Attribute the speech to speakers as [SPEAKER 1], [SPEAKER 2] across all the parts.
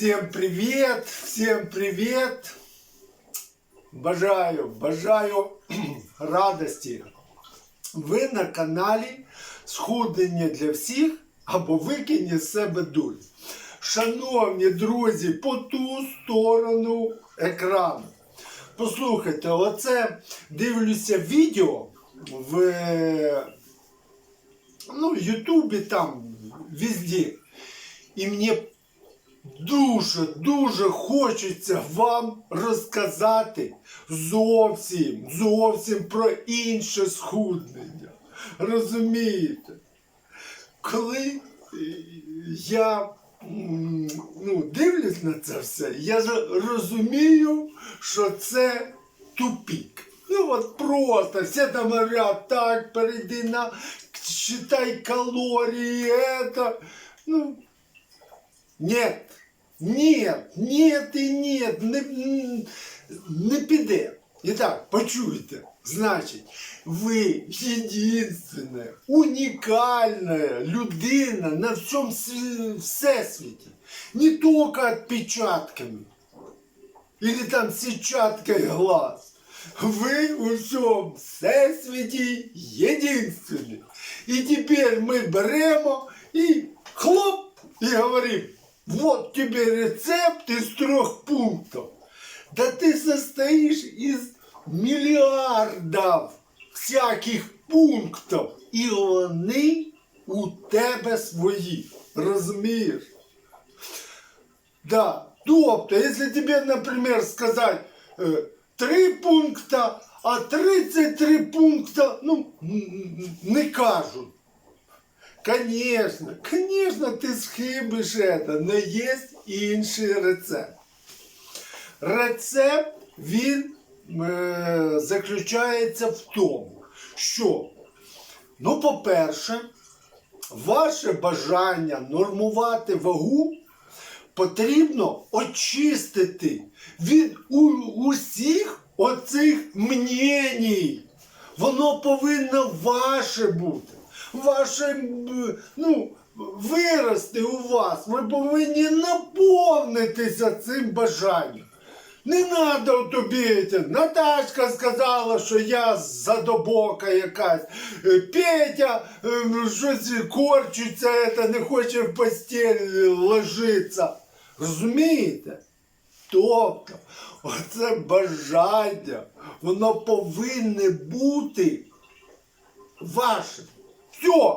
[SPEAKER 1] Всем привет, всем привет. Бажаю, бажаю радості. Ви на каналі Схуднення для всіх або викинь з себе дуль. Шановні друзі, по ту сторону екрану. Послухайте, оце дивлюся відео в ну, Ютубі там везде. І мені дуже, дуже хочеться вам розказати зовсім, зовсім про інше схуднення. Розумієте? Коли е, я ну, дивлюсь на це все, я розумію, що це тупік. Ну от просто всі там говорять, так, перейди на считай калорії, это. Ну, нет, нет, нет і нет, не, не піде. І так, почуйте. Значить, ви єдинственна, унікальна людина на всьому всесвіті. Не тільки відпечатками. Или там сетчаткой глаз. Вы у всьому всесвіті єдинственні. І тепер ми беремо і хлоп, і говоримо, вот тебе рецепт из трех пунктов. Да ты состоишь из миллиардов всяких пунктів, і вони у тебе свої. Розумієш? Да. Тобто, если тебе, например, сказать э, три пункта, а 33 пункта, ну, не кажуть. Конечно, конечно, ти схибиш это, но є інший рецепт. Рецепт він е, заключається в тому, що, ну, по-перше, ваше бажання нормувати вагу потрібно очистити від у, усіх оцих мнєній. Воно повинно ваше бути. Ваше ну, вирости у вас. Ви повинні наповнитися цим бажанням. Не треба тобі. Наташка сказала, що я задобока якась. Е, Петя е, щось корчиться, не хоче в постель ложитися. Розумієте? Тобто, оце бажання, воно повинне бути вашим. Все.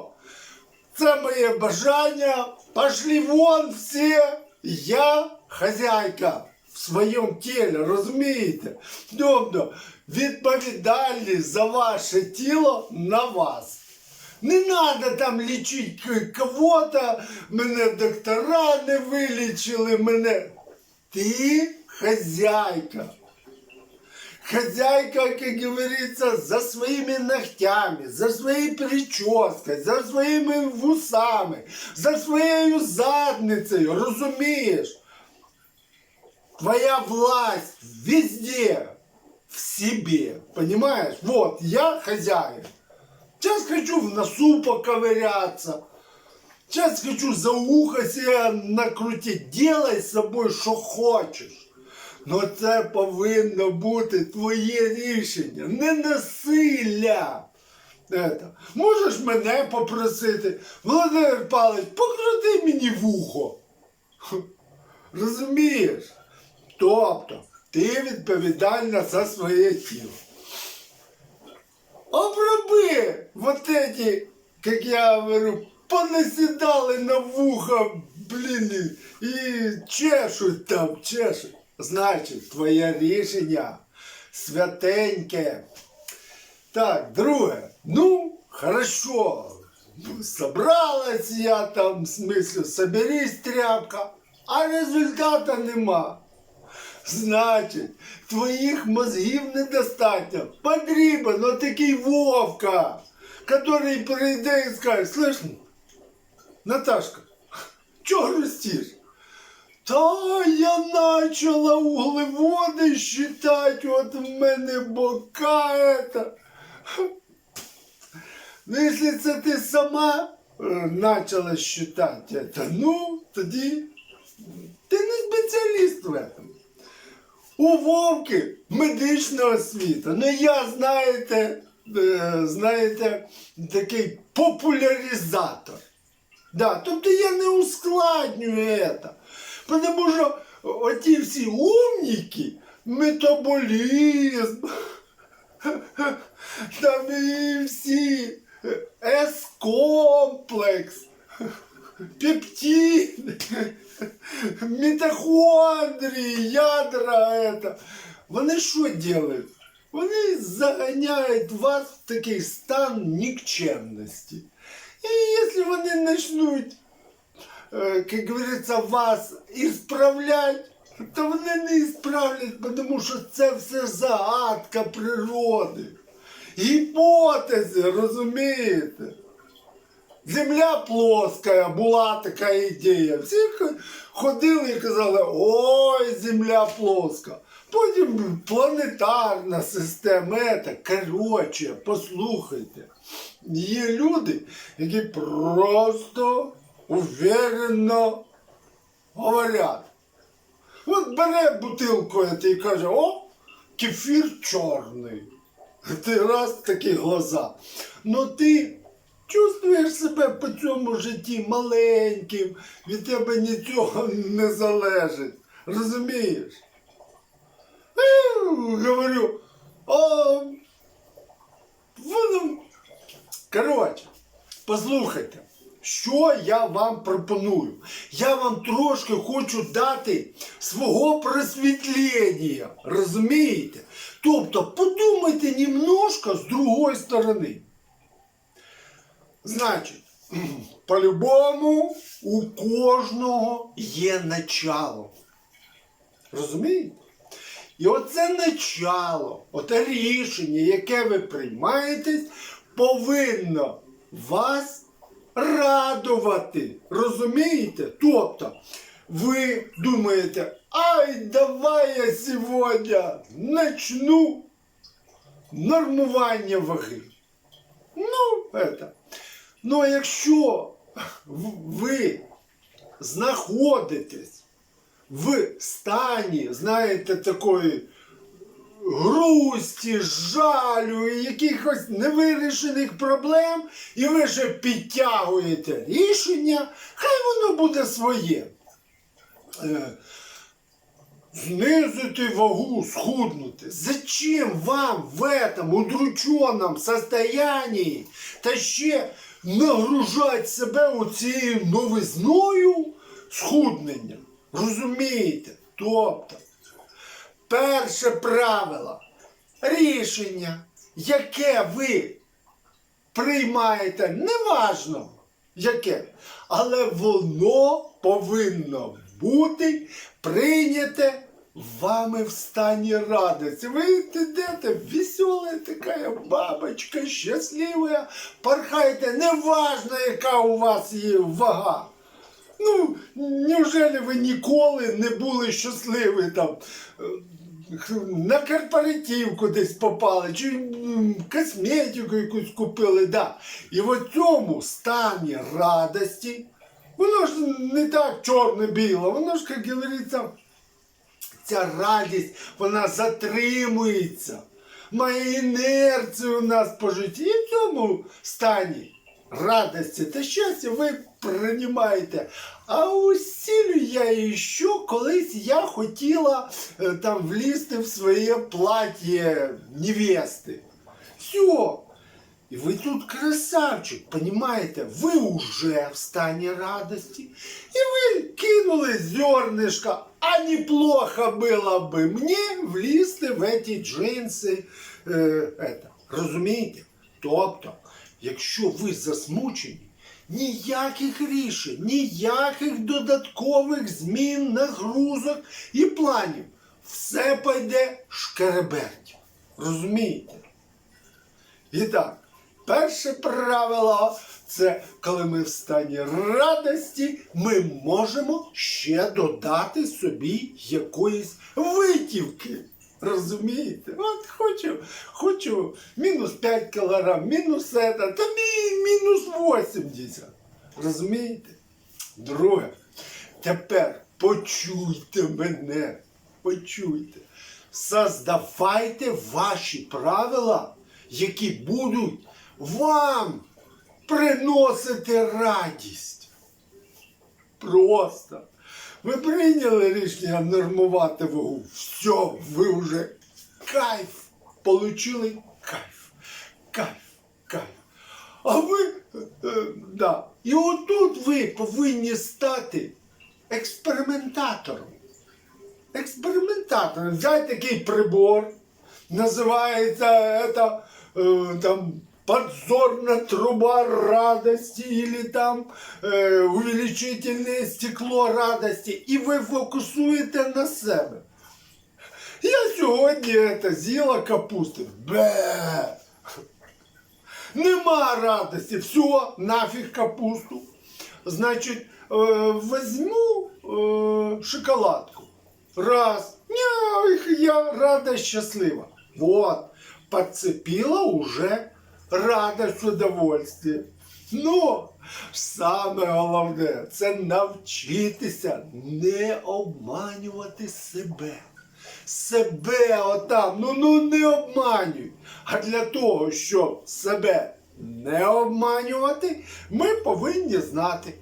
[SPEAKER 1] Це моє бажання. Пошли вон всі. Я хазяйка в своєму тілі, розумієте? Тобто відповідальність за ваше тіло на вас. Не треба там лічити кого-то, мене доктора не вилічили, мене. Ти хазяйка. Хозяйка, как говорится, за своими ногтями, за своей прической, за своими вусами, за своєю задницею, розумієш? Твоя власть везде, в себе, понимаешь? Вот, я хозяин. Сейчас хочу в носу поковыряться, сейчас хочу за ухо себе накрутить. Делай с собой, що хочеш. Ну це повинно бути твоє рішення, не насилля. Это. Можеш мене попросити, Володимир Павлович, покрути мені вухо. Розумієш? Тобто, ти відповідальна за своє тіло. Оброби вот эти, как я говорю, понаседали на вухо, блін, і чешуть там, чешуть. Значить, твоє рішення святеньке. Так, друге. Ну, хорошо. Ну, Собралась я там, в смысле, соберись, тряпка, а результата нема. Значить, твоїх мозгів недостатньо. Потрібен отакий Вовка, який прийде і скаже, слышь, Наташка, чого грустиш? Та я начала углеводи считать, от в мене бока это. Ну, якщо це ти сама е, начала считать это, ну, тоді ти не спеціаліст в этом. У Вовки медична освіта. Ну я, знаєте, е, знаєте, такий популяризатор. Да, тобто я не ускладнюю это. Потому що оті всі умніки, метаболізм, там і всі С-комплекс, пептиди, мітохондрії, ядра, это. Вони що делают? Вони заганяють вас в такий стан нікчемності. І якщо вони почнуть, е, як говориться, вас ісправлять, то вони не ісправлять, тому що це все загадка природи. Гіпотези, розумієте? Земля плоска, була така ідея. Всі ходили і казали, ой, земля плоска. Потім планетарна система. Ета. Коротше, послухайте. Є люди, які просто уверенно говорять. От бере бутилку і каже, о, кефір чорний. Ти раз такі глаза. Ну ти чувствуєш себе по цьому житті маленьким, від тебе нічого не залежить. Розумієш? Е, Говорю, а воно. Коротше, послухайте, що я вам пропоную. Я вам трошки хочу дати свого просвітлення. Розумієте? Тобто подумайте немножко з другої сторони. Значить, по-любому у кожного є начало. Розумієте? І оце начало, оте рішення, яке ви приймаєтесь, повинно вас радувати. Розумієте? Тобто, ви думаєте, ай, давай я сьогодні начну нормування ваги. Ну, это. Ну, якщо ви знаходитесь в стані, знаєте, такої грусті, жалю якихось невирішених проблем, і ви ще підтягуєте рішення, хай воно буде своє. Е, Знизити вагу, схуднути. Зачем вам в этом удрученном состоянии та ще нагружати себе оцією новизною схуднення? Розумієте? Тобто, перше правило рішення, яке ви приймаєте, неважно яке, але воно повинно бути прийняте вами в стані радості. Ви йдете весела така бабочка, щаслива, порхаєте, неважно, яка у вас є вага. Ну, неужели ви ніколи не були щасливі там? На корпоратив кудись попали, чи косметику якусь купили, да. І в цьому стані радості, воно ж не так чорно-біло, воно ж, як говориться, ця радість, вона затримується, має інерцію у нас по житті. І в цьому стані радості та щастя ви приймаєте. А усілю я і що колись я хотіла е, там влізти в своє плаття невести. Все. И вы тут красавчик, понимаете? Вы уже в стане радости. И вы кинули зернышко. А неплохо было бы мне влізти в эти джинси. Е, это. Розумієте? Тобто, якщо ви засмучені, ніяких рішень, ніяких додаткових змін, нагрузок і планів. Все пойде шкереберть. Розумієте? І так, перше правило це коли ми в стані радості, ми можемо ще додати собі якоїсь витівки. Розумієте? От хочу, хочу мінус 5 кілограм, мінус це, тобі мінус 80. Розумієте? Друге, тепер почуйте мене, почуйте. Создавайте ваші правила, які будуть вам приносити радість. Просто. Ви прийняли рішення нормувати вагу. Все, ви вже кайф. Получили кайф. Кайф, кайф. А ви, е, да. І отут ви повинні стати експериментатором. Експериментатором. Взяти такий прибор, називається это, е, там, подзорна труба радости или там е, увеличительне стекло радості, і ви фокусуєте на себе. Я сьогодні это, з'їла капусти. Бе! Нема радості. Все, нафіг капусту. Значить, е, возьму е, шоколадку. Раз. Ня, я рада, щаслива. Вот. Подцепила уже радость, удовольствие. Ну, саме головне це навчитися не обманювати себе. Себе отам, ну ну не обманюй. А для того, щоб себе не обманювати, ми повинні знати,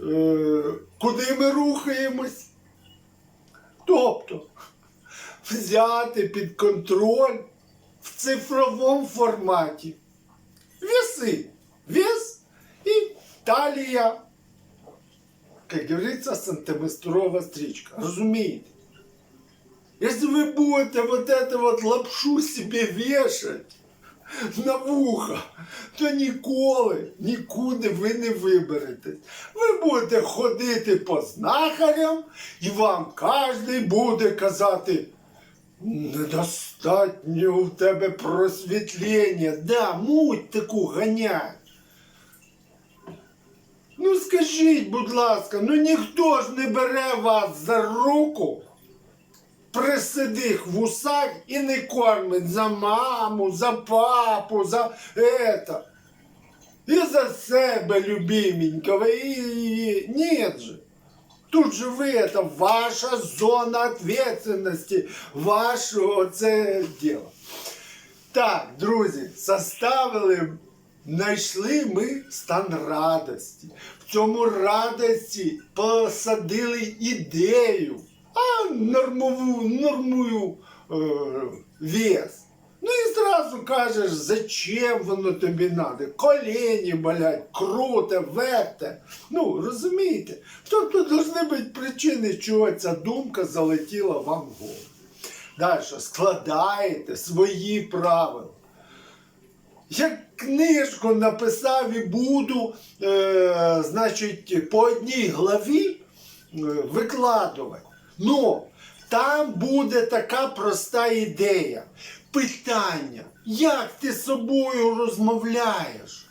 [SPEAKER 1] е, куди ми рухаємось. Тобто взяти під контроль в цифровому форматі веси, вес і талія, як говориться, сантиметрова стрічка. Розумієте? Если вы будете вот это вот лапшу себе вешать на вухо, то ніколи нікуди ви не виберетесь. Ви будете ходити по знахарям, і вам кожен буде казати, недостатньо у тебе просвітлення. Да, муть таку ганять. Ну скажіть, будь ласка, ну ніхто ж не бере вас за руку при седих вусах і не кормить за маму, за папу, за это. І за себе любименького. І, і... Нет же. Тут же ви, это ваша зона ответственности, ваше оце діло. Так, друзі, составили, знайшли ми стан радості. В цьому радості посадили ідею, а нормову, нормую е, вес. Ну і зразу кажеш, зачем воно тобі надо? Колені болять, круто, верте. Ну, розумієте? Тобто должны бути причини, чого ця думка залетіла вам в голову. Далі складаєте свої правила. Я книжку написав і буду, е, значить, по одній главі е, викладувати. Ну, там буде така проста ідея. Питання, як ти з собою розмовляєш?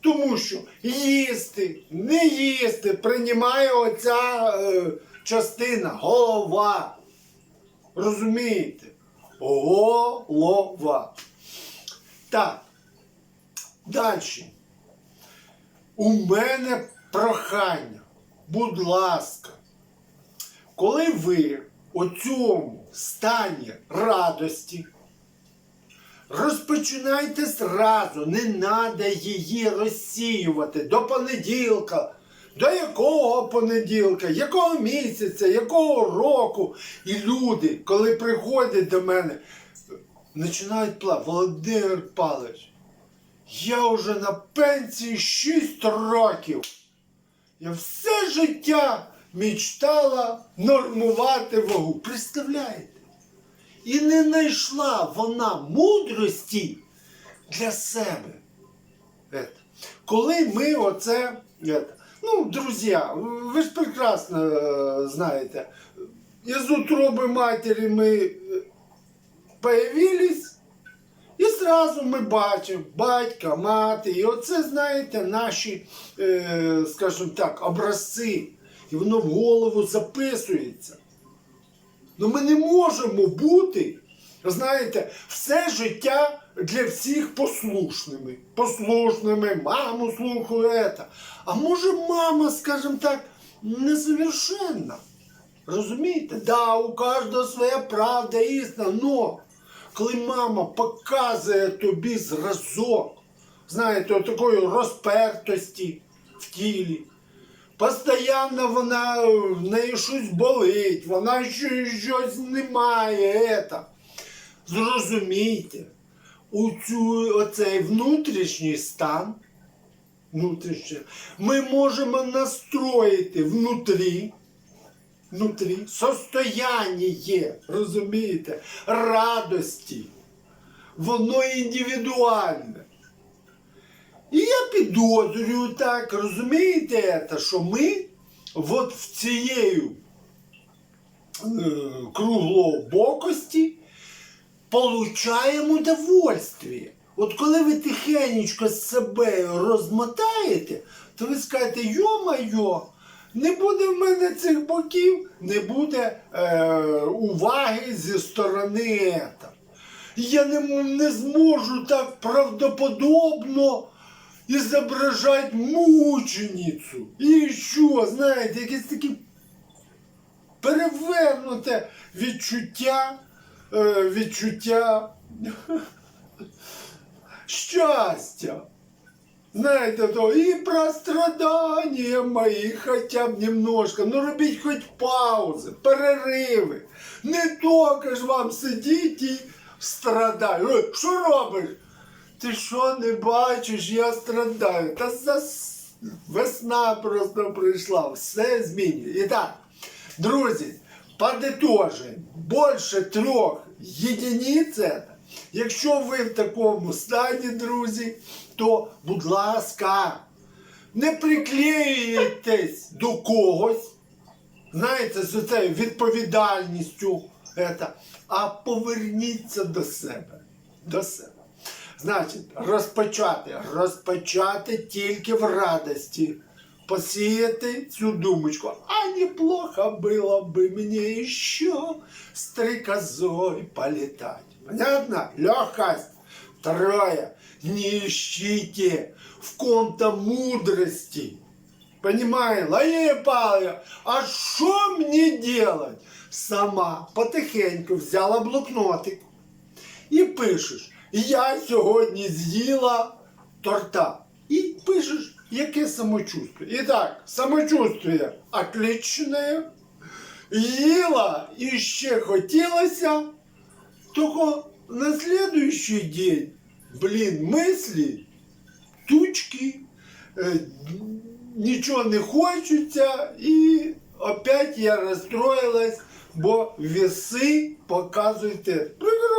[SPEAKER 1] Тому що їсти, не їсти, приймає оця е, частина, голова. Розумієте? Голова. Так. Далі. У мене прохання. Будь ласка, коли ви у цьому стані радості, розпочинайте зразу, не треба її розсіювати до понеділка. До якого понеділка, якого місяця, якого року. І люди, коли приходять до мене, починають плакати. Володимир Павлович, я вже на пенсії 6 років. Я все життя мечтала нормувати вагу. Представляєте? І не знайшла вона мудрості для себе. Коли ми оце. Ну, друзі, ви ж прекрасно е, знаєте, із утроби матері ми е, появились, і зразу ми бачимо батька, мати, і оце, знаєте, наші, е, скажімо так, образці. І воно в голову записується. Ну ми не можемо бути, знаєте, все життя для всіх послушними. Послушними, маму слухаю. А може мама, скажімо так, несовершенна. Розумієте? Да, у кожного своя правда, істина, но коли мама показує тобі зразок, знаєте, такої розпертості в тілі, Постоянно вона в неї щось болить, вона щось, не має. Зрозумійте, у цю, оцей внутрішній стан, внутрішній, ми можемо настроїти внутрі, внутрі состояння, розумієте, радості. Воно індивідуальне. І я підозрюю так, розумієте, що ми от в цією е, круглобокості получаємо удовольствие. От коли ви тихенечко з себе розмотаєте, то ви скажете, йо-майо, не буде в мене цих боків, не буде е, уваги зі сторони. Я не, не зможу так правдоподобно ізображати мученицю. І що, знаєте, якесь таке перевернуте відчуття, е, відчуття щастя. Знаєте, то і про страдання мої хоча б немножко. Ну робіть хоч паузи, перериви. Не тільки ж вам сидіть і страдати. Що робиш? Ти що не бачиш, я страдаю. Та зас... весна просто прийшла, все змінює. І так, друзі, подытожим. Більше трьох єдиниць. Якщо ви в такому стані, друзі, то, будь ласка, не приклеюйтесь до когось, знаєте, з цією відповідальністю, а поверніться до себе. До себе. Значить, розпочати, розпочати тільки в радості. Посіяти цю думочку. А неплохо было бы мне еще стрекозой полетать. Понятно? Легкость. Второе. Не ищите в ком-то мудрости. Понимаю, лає палая, а що мені делать? Сама потихеньку взяла блокнотик і пишеш, Я сьогодні з'їла торта. І пишеш, яке самочувствие. І так, самочувствие отличне, їла і ще хотілося, тільки на следующий день, блін, мислі, тучки, е, нічого не хочеться, і опять я розстроїлась, бо веси показують те.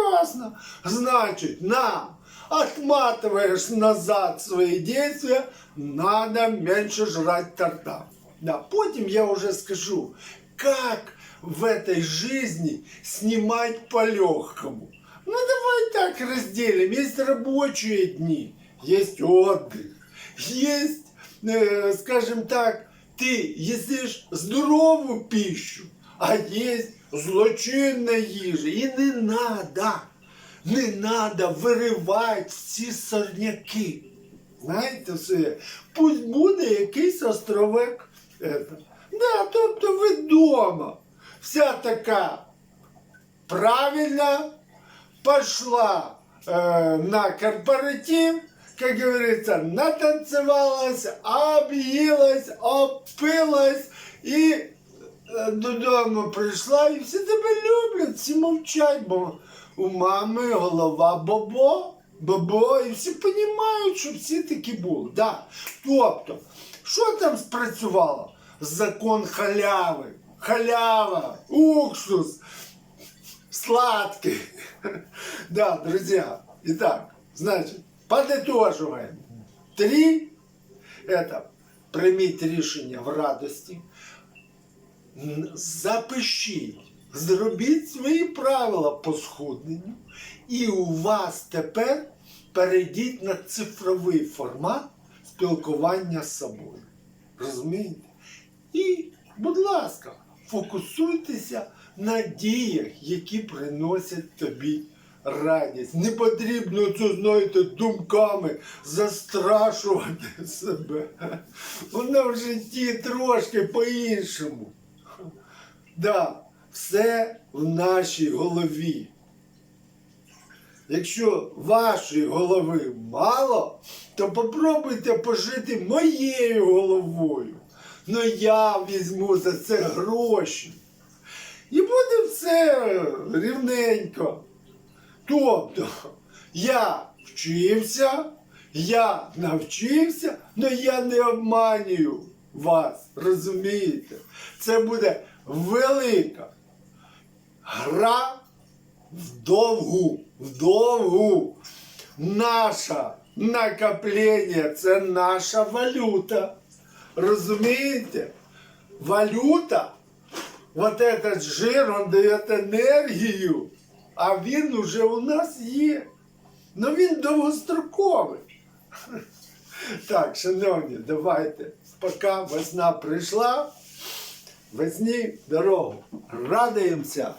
[SPEAKER 1] Прекрасно. Значит, нам отматываешь назад свои действия, надо меньше жрать торта. Да, потім я уже скажу, как в этой жизни снимать по-легкому. Ну, давай так разделим. Есть рабочие дни, есть отдых, есть, э, скажем так, ты едишь здоровую пищу, а есть злочинна їжа. І не надо, не надо виривати всі сорняки. Знаєте все? Пусть буде якийсь островек. Это. Да, тобто ви вдома. Вся така правильна пошла э, на корпоратив, как говорится, натанцевалась, объелась, опилась и е, додому прийшла і всі тебе люблять, всі мовчать, бо у мами голова бобо, бобо, і всі розуміють, що всі такі були. Да. Тобто, що там спрацювало? Закон халяви. Халява, уксус, сладкий. Да, друзья. Итак, значит, подытоживаем. Три – это прийміть рішення в радості, Н- запишіть, зробіть свої правила по схудненню, і у вас тепер перейдіть на цифровий формат спілкування з собою. Розумієте? І, будь ласка, фокусуйтеся на діях, які приносять тобі радість. Не потрібно це, знаєте, думками застрашувати себе. Воно в житті трошки по-іншому. Да, все в нашій голові. Якщо вашої голови мало, то попробуйте пожити моєю головою. Ну я візьму за це гроші. І буде все рівненько. Тобто, я вчився, я навчився, але я не обманюю вас, розумієте? Це буде велика гра вдовгу, вдовгу. Наше накоплення це наша валюта. Розумієте? Валюта, вот этот жир, он дає енергію, а він уже у нас є. Ну він довгостроковий. Так, шановні, давайте. Поки весна прийшла, весні дорогу. Радуємося.